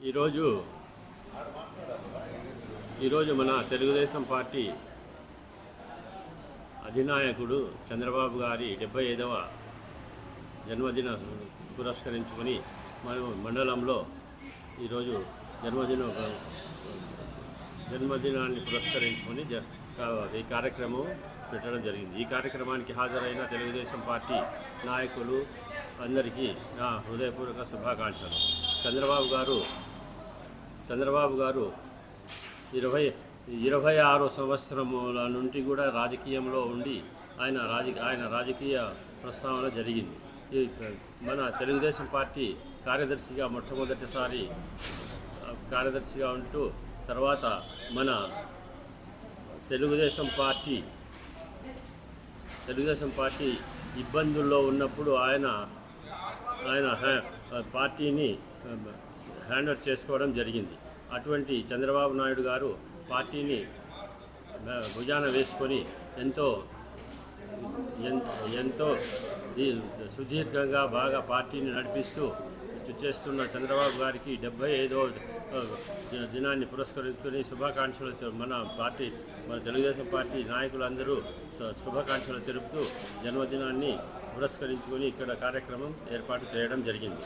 ఈరోజు ఈరోజు మన తెలుగుదేశం పార్టీ అధినాయకుడు చంద్రబాబు గారి డెబ్బై ఐదవ జన్మదిన పురస్కరించుకొని మనం మండలంలో ఈరోజు జన్మదిన జన్మదినాన్ని పురస్కరించుకొని జ ఈ కార్యక్రమం పెట్టడం జరిగింది. ఈ కార్యక్రమానికి హాజరైన తెలుగుదేశం పార్టీ నాయకులు అందరికీ నా హృదయపూర్వక శుభాకాంక్షలు. చంద్రబాబు గారు చంద్రబాబు గారు ఇరవై ఇరవై ఆరో సంవత్సరముల నుండి కూడా రాజకీయంలో ఉండి ఆయన రాజ ఆయన రాజకీయ ప్రస్తావన జరిగింది. ఈ మన తెలుగుదేశం పార్టీ కార్యదర్శిగా మొట్టమొదటిసారి కార్యదర్శిగా ఉంటూ తర్వాత మన తెలుగుదేశం పార్టీ తెలుగుదేశం పార్టీ ఇబ్బందుల్లో ఉన్నప్పుడు ఆయన ఆయన పార్టీని హ్యాండల్ చేసుకోవడం జరిగింది. అటువంటి చంద్రబాబు నాయుడు గారు పార్టీని భుజాన వేసుకొని ఎంతో ఎంతో సుదీర్ఘంగా బాగా పార్టీని నడిపిస్తూ చేస్తున్న చంద్రబాబు గారికి డెబ్బై ఐదో దినాన్ని పురస్కరించుకొని శుభాకాంక్షలు మన పార్టీ మన తెలుగుదేశం పార్టీ నాయకులందరూ శుభాకాంక్షలు తెలుపుతూ జన్మదినాన్ని పురస్కరించుకొని ఇక్కడ కార్యక్రమం ఏర్పాటు చేయడం జరిగింది.